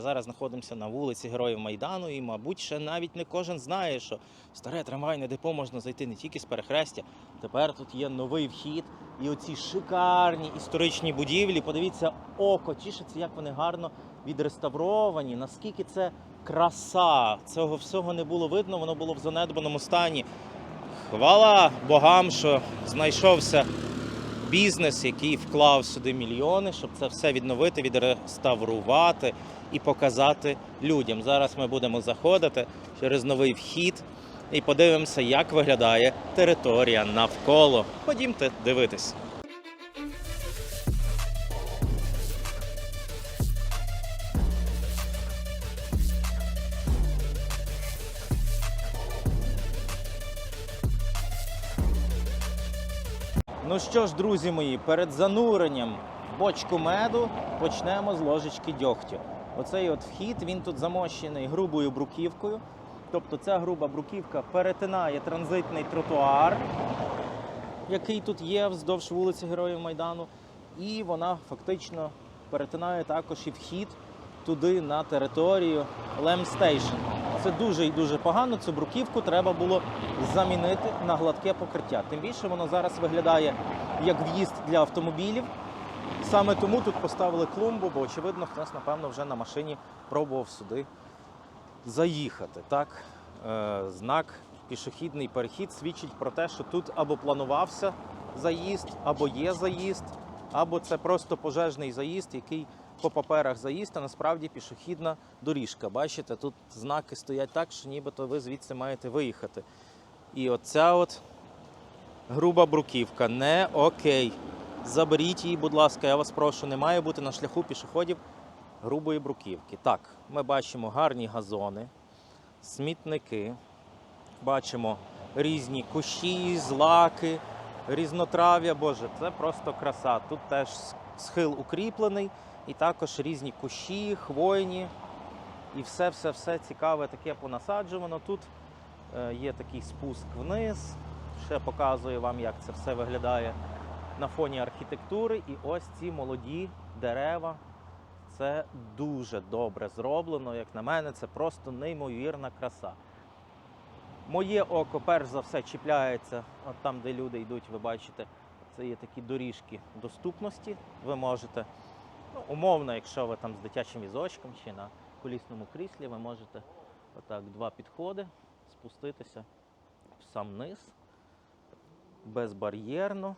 Зараз знаходимося на вулиці Героїв Майдану, і, мабуть, ще навіть не кожен знає, що старе трамвайне депо можна зайти не тільки з перехрестя. Тепер тут є новий вхід, і оці шикарні історичні будівлі. Подивіться, око тішиться, як вони гарно відреставровані. Наскільки це краса! Цього всього не було видно, воно було в занедбаному стані. Хвала богам, що знайшовся бізнес, який вклав сюди мільйони, щоб це все відновити, відреставрувати і показати людям. Зараз ми будемо заходити через новий вхід і подивимося, як виглядає територія навколо. Ходімте дивитись. Що ж, друзі мої, перед зануренням в бочку меду почнемо з ложечки дьогтю. Оцей от вхід він тут замощений грубою бруківкою. Тобто ця груба бруківка перетинає транзитний тротуар, який тут є вздовж вулиці Героїв Майдану, і вона фактично перетинає також і вхід туди на територію Лемстейшн. Це дуже і дуже погано. Цю бруківку треба було замінити на гладке покриття. Тим більше воно зараз виглядає як в'їзд для автомобілів. Саме тому тут поставили клумбу, бо очевидно, хтось, напевно, вже на машині пробував сюди заїхати. Так? Е, знак пішохідний перехід свідчить про те, що тут або планувався заїзд, або є заїзд, або це просто пожежний заїзд, який по паперах заїзд, а насправді пішохідна доріжка. Бачите, тут знаки стоять так, що нібито ви звідси маєте виїхати. І оця от груба бруківка не окей. Заберіть її, будь ласка, я вас прошу, не має бути на шляху пішоходів грубої бруківки. Так, ми бачимо гарні газони, смітники, бачимо різні кущі, злаки, різнотрав'я. Боже, це просто краса. Тут теж схил укріплений, і також різні кущі, хвойні. І все-все-все цікаве таке понасаджувано. Тут е, є такий спуск вниз. Ще показую вам, як це все виглядає на фоні архітектури. І ось ці молоді дерева. Це дуже добре зроблено. Як на мене, це просто неймовірна краса. Моє око, перш за все, чіпляється, от там, де люди йдуть, ви бачите, це є такі доріжки доступності. Ви можете, ну, умовно, якщо ви там з дитячим візочком чи на колісному кріслі, ви можете отак два підходи спуститися в сам низ безбар'єрно.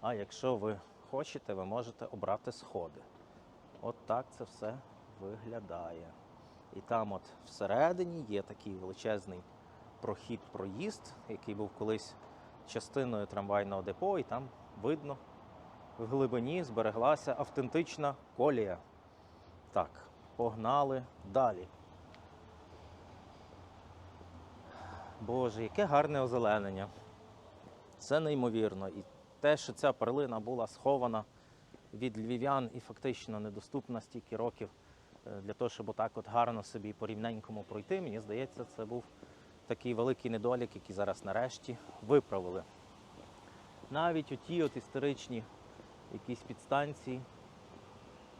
А якщо ви хочете, ви можете обрати сходи. От так це все виглядає. І там, от всередині, є такий величезний прохід-проїзд, який був колись частиною трамвайного депо, і там видно, в глибині збереглася автентична колія. Так, погнали далі. Боже, яке гарне озеленення. Це неймовірно. І те, що ця перлина була схована від львів'ян і фактично недоступна стільки років е, для того, щоб отак от гарно собі по рівненькому пройти, мені здається, це був такий великий недолік, який зараз нарешті виправили. Навіть оті от історичні якісь підстанції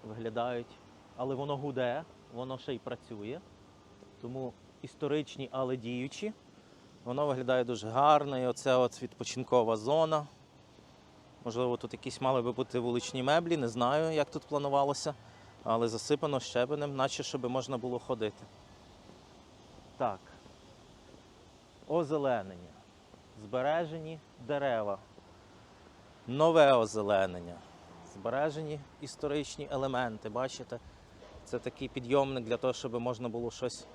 виглядають, але воно гуде, воно ще й працює. Тому історичні, але діючі. Воно виглядає дуже гарно. І оця от відпочинкова зона. Можливо, тут якісь мали би бути вуличні меблі, не знаю, як тут планувалося, але засипано щебенем, наче щоб можна було ходити. Так. Озеленення. Збережені дерева. Нове озеленення. Збережені історичні елементи. Бачите? Це такий підйомник для того, щоб можна було щось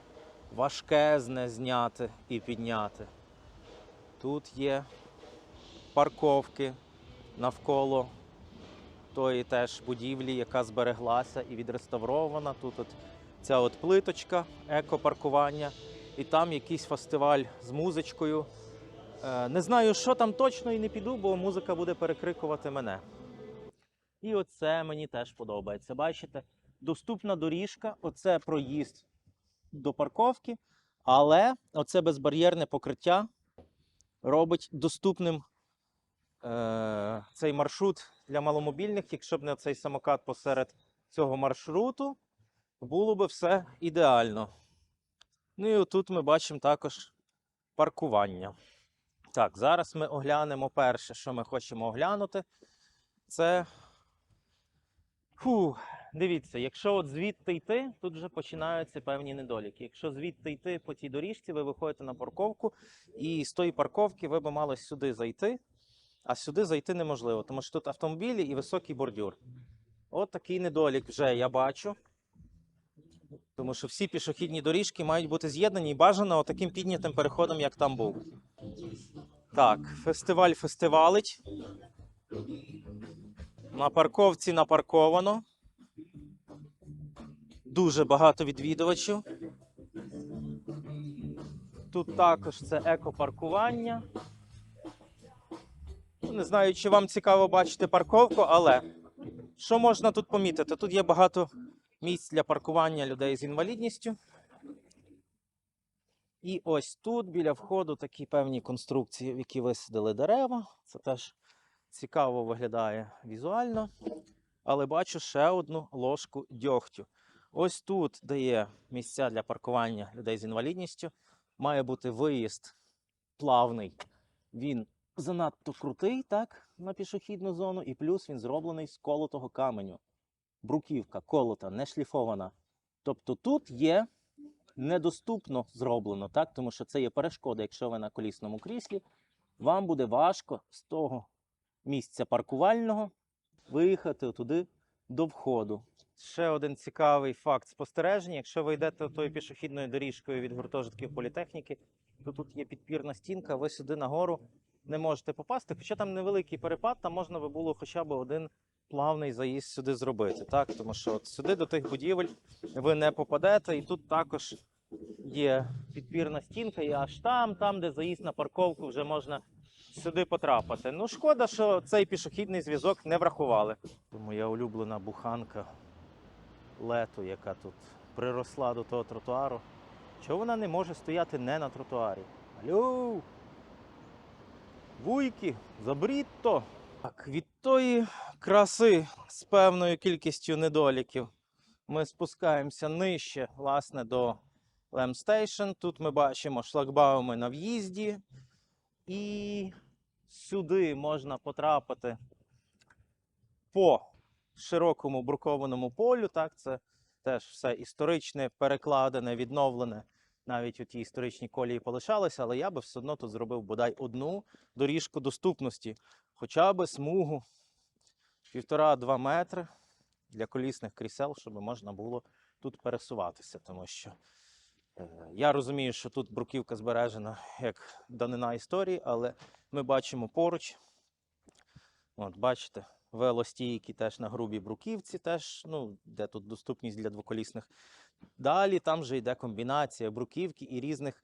важкезне зняти і підняти. Тут є парковки навколо тої теж будівлі, яка збереглася і відреставрована. Тут от ця от плиточка, екопаркування, і там якийсь фестиваль з музичкою. Е, Не знаю, що там точно і не піду, бо музика буде перекрикувати мене. І оце мені теж подобається. Бачите, доступна доріжка, оце проїзд до парковки, але оце безбар'єрне покриття робить доступним е, цей маршрут для маломобільних, якщо б не цей самокат посеред цього маршруту, було би все ідеально. Ну і отут ми бачимо також паркування. Так, зараз ми оглянемо перше, що ми хочемо оглянути. Це. Фу, дивіться, якщо от звідти йти, тут вже починаються певні недоліки. Якщо звідти йти по тій доріжці, ви виходите на парковку, і з тої парковки ви б мали сюди зайти, а сюди зайти неможливо, тому що тут автомобілі і високий бордюр. От такий недолік вже я бачу. Тому що всі пішохідні доріжки мають бути з'єднані і бажано таким піднятим переходом, як там був. Так, фестиваль фестивалить. На парковці напарковано. Дуже багато відвідувачів. Тут також це екопаркування. Не знаю, чи вам цікаво бачити парковку, але що можна тут помітити? Тут є багато місць для паркування людей з інвалідністю. І ось тут біля входу такі певні конструкції, в які висадили дерева. Це теж цікаво виглядає візуально. Але бачу ще одну ложку дьогтю. Ось тут, де є місця для паркування людей з інвалідністю, має бути виїзд плавний. Він занадто крутий, так, на пішохідну зону, і плюс він зроблений з колотого каменю. Бруківка колота, не шліфована. Тобто тут є недоступно зроблено, так? тому що це є перешкода, якщо ви на колісному кріслі, вам буде важко з того місця паркувального виїхати туди до входу. Ще один цікавий факт спостереження. Якщо ви йдете тою пішохідною доріжкою від гуртожитків політехніки, то тут є підпірна стінка, ви сюди нагору не можете попасти. Хоча там невеликий перепад, там можна би було хоча б один плавний заїзд сюди зробити. Так? Тому що от сюди до тих будівель ви не попадете, і тут також є підпірна стінка, і аж там, там, де заїзд на парковку, вже можна сюди потрапити. Ну, шкода, що цей пішохідний зв'язок не врахували. Моя улюблена буханка лету, яка тут приросла до того тротуару. Чого вона не може стояти не на тротуарі? Алло! Вуйки, заберіть то! Так, від тої краси з певною кількістю недоліків ми спускаємося нижче, власне, до Лемстейшн. Тут ми бачимо шлагбауми на в'їзді. І сюди можна потрапити по широкому брукованому полю. Так, це теж все історичне, перекладене, відновлене. Навіть у ті історичні колії полишалися, але я би все одно тут зробив бодай одну доріжку доступності, хоча б смугу півтора-два метри для колісних крісел, щоб можна було тут пересуватися. Тому що е, я розумію, що тут бруківка збережена як данина історії, але ми бачимо поруч. От, бачите, велостійки теж на грубій бруківці, теж, ну, де тут доступність для двоколісних. Далі там вже йде комбінація бруківки і різних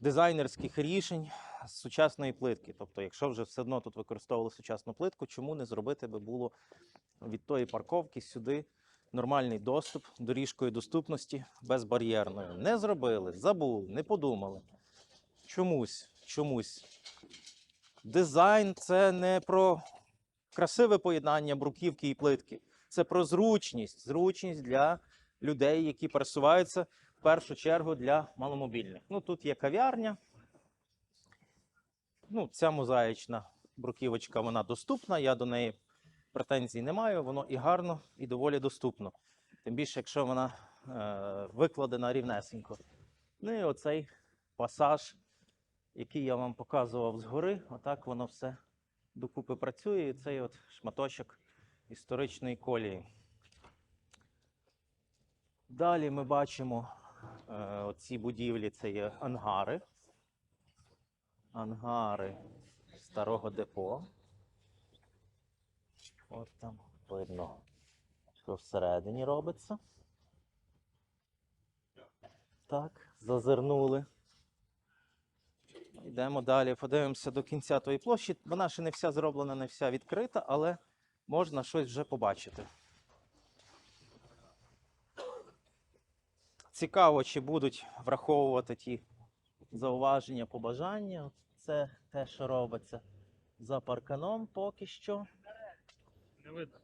дизайнерських рішень з сучасної плитки. Тобто, якщо вже все одно тут використовували сучасну плитку, чому не зробити би було від тої парковки сюди нормальний доступ доріжкою доступності безбар'єрною? Не зробили, забули, не подумали. Чомусь, чомусь. Дизайн це не про красиве поєднання бруківки і плитки. Це про зручність, зручність для людей, які пересуваються першу чергу для маломобільних. Ну, тут є кав'ярня. Ну, ця мозаїчна бруківочка, вона доступна. Я до неї претензій не маю. Воно і гарно, і доволі доступно. Тим більше, якщо вона е, викладена рівнесенько. Ну і оцей пасаж, який я вам показував згори, отак воно все докупи працює. І цей от шматочок історичної колії. Далі ми бачимо е, оці будівлі, це є ангари. Ангари старого депо. От там видно, що всередині робиться. Так, зазирнули. Йдемо далі, подивимося до кінця тої площі. Вона ще не вся зроблена, не вся відкрита, але можна щось вже побачити. Цікаво, чи будуть враховувати ті зауваження, побажання. Це те, що робиться за парканом поки що. Не видно.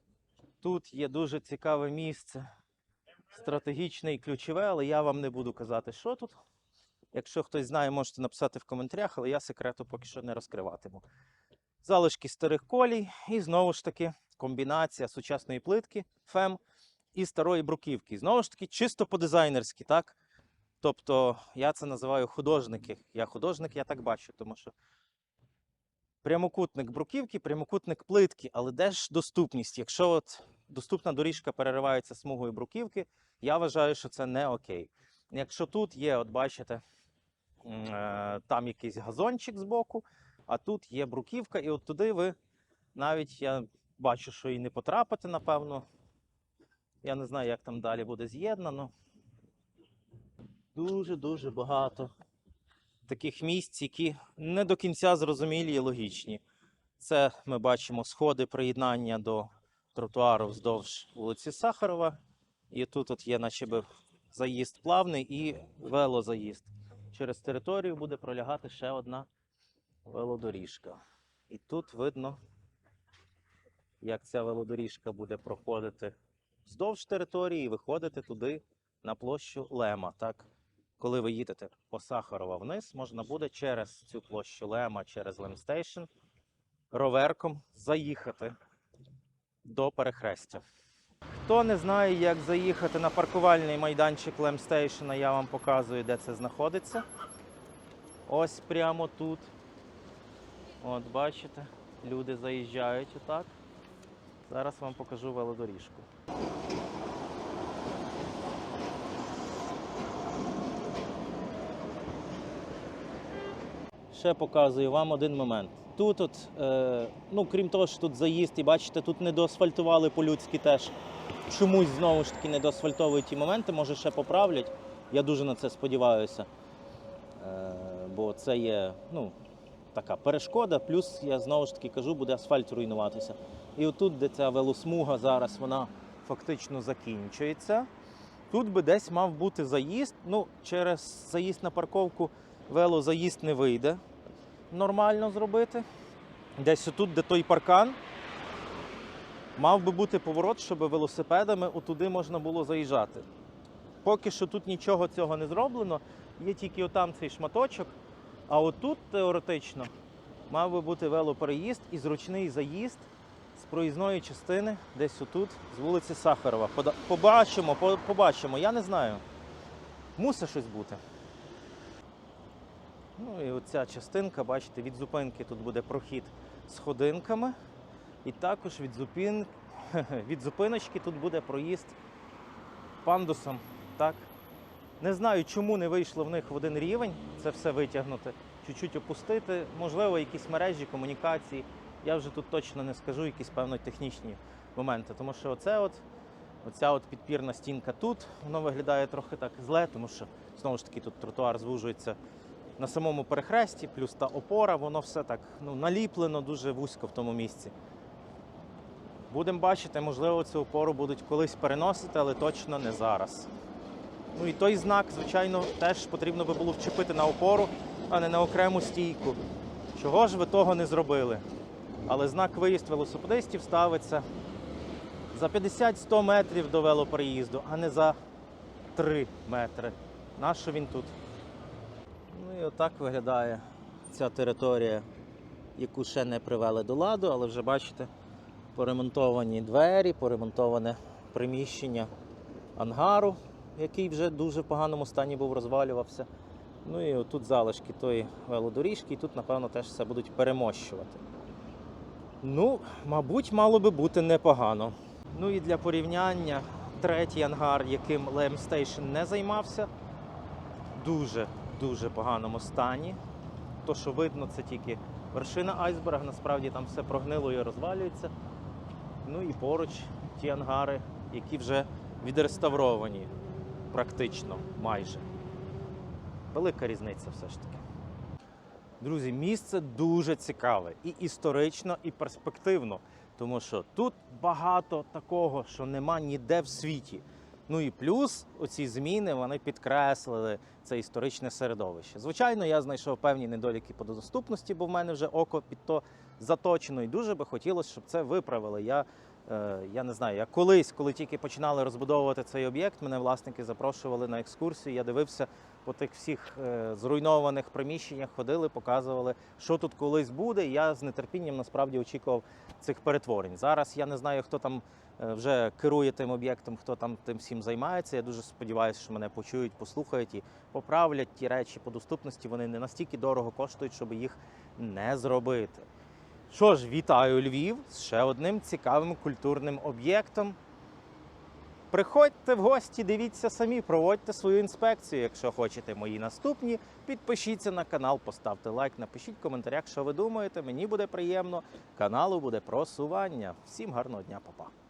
Тут є дуже цікаве місце стратегічне і ключове, але я вам не буду казати, що тут. Якщо хтось знає, можете написати в коментарях, але я секрету поки що не розкриватиму. Залишки старих колій, і знову ж таки комбінація сучасної плитки ФЕМ і старої бруківки. Знову ж таки, чисто по-дизайнерськи, так? Тобто я це називаю художники. Я художник, я так бачу, тому що прямокутник бруківки, прямокутник плитки, але де ж доступність? Якщо от доступна доріжка переривається смугою бруківки, я вважаю, що це не окей. Якщо тут є, от бачите, е, там якийсь газончик збоку, а тут є бруківка, і от туди ви навіть я бачу, що і не потрапите, напевно. Я не знаю, як там далі буде з'єднано. Дуже-дуже багато таких місць, які не до кінця зрозумілі і логічні. Це ми бачимо сходи приєднання до тротуару вздовж вулиці Сахарова. І тут от є наче би заїзд плавний і велозаїзд. Через територію буде пролягати ще одна велодоріжка. І тут видно, як ця велодоріжка буде проходити вздовж території і виходити туди на площу Лема. Так? Коли ви їдете по Сахарова вниз, можна буде через цю площу Лема, через Лемстейшн роверком заїхати до перехрестя. Хто не знає, як заїхати на паркувальний майданчик Лемстейшена, я вам показую, де це знаходиться. Ось прямо тут. От бачите, люди заїжджають отак. Зараз вам покажу велодоріжку. Ще показую вам один момент. Тут, от, е, ну крім того, що тут заїзд, і бачите, тут не доасфальтували по-людськи теж. Чомусь знову ж таки не доасфальтовують ті моменти, може ще поправлять. Я дуже на це сподіваюся. Е, бо це є ну, така перешкода, плюс я знову ж таки кажу, буде асфальт руйнуватися. І отут, де ця велосмуга зараз, вона фактично закінчується. Тут би десь мав бути заїзд. Ну, через заїзд на парковку велозаїзд не вийде нормально зробити. Десь отут, де той паркан, мав би бути поворот, щоб велосипедами отуди можна було заїжджати. Поки що тут нічого цього не зроблено, є тільки отам цей шматочок, а отут теоретично мав би бути велопереїзд і зручний заїзд з проїзної частини, десь отут, з вулиці Сахарова. Побачимо, побачимо, я не знаю. Мусить щось бути. Ну і оця частинка, бачите, від зупинки тут буде прохід з ходинками. І також від, зупин... від зупиночки тут буде проїзд пандусом. Так? Не знаю, чому не вийшло в них в один рівень це все витягнути, чуть-чуть опустити. Можливо, якісь мережі комунікації. Я вже тут точно не скажу, якісь певно технічні моменти. Тому що оце от, оця от підпірна стінка тут, воно виглядає трохи так зле, тому що знову ж таки тут тротуар звужується на самому перехресті, плюс та опора, воно все так ну, наліплено дуже вузько в тому місці. Будемо бачити, можливо, цю опору будуть колись переносити, але точно не зараз. Ну і той знак, звичайно, теж потрібно би було вчепити на опору, а не на окрему стійку. Чого ж ви того не зробили? Але знак виїзд велосипедистів ставиться за 50-100 метрів до велоприїзду, а не за 3 метри. Нащо він тут? І отак виглядає ця територія, яку ще не привели до ладу, але вже бачите, поремонтовані двері, поремонтоване приміщення ангару, який вже дуже в поганому стані був, розвалювався. Ну і отут залишки тої велодоріжки, і тут, напевно, теж все будуть перемощувати. Ну, мабуть, мало би бути непогано. Ну і для порівняння, третій ангар, яким Лем Station не займався, дуже дуже поганому стані. То, що видно, це тільки вершина айсберга, насправді там все прогнило і розвалюється. Ну і поруч ті ангари, які вже відреставровані практично майже. Велика різниця все ж таки. Друзі, місце дуже цікаве і історично, і перспективно, тому що тут багато такого, що нема ніде в світі. Ну і плюс оці зміни вони підкреслили це історичне середовище. Звичайно, я знайшов певні недоліки по доступності, бо в мене вже око під то заточено, і дуже би хотілося, щоб це виправили. Я Е, Я не знаю, як колись, коли тільки починали розбудовувати цей об'єкт, мене власники запрошували на екскурсію. Я дивився по тих всіх е, зруйнованих приміщеннях, ходили, показували, що тут колись буде. Я з нетерпінням насправді очікував цих перетворень. Зараз я не знаю, хто там вже керує тим об'єктом, хто там тим всім займається. Я дуже сподіваюся, що мене почують, послухають і поправлять ті речі по доступності. Вони не настільки дорого коштують, щоб їх не зробити. Що ж, вітаю Львів з ще одним цікавим культурним об'єктом. Приходьте в гості, дивіться самі, проводьте свою інспекцію. Якщо хочете мої наступні, підпишіться на канал, поставте лайк, напишіть в коментарях, що ви думаєте. Мені буде приємно. Каналу буде просування. Всім гарного дня, папа.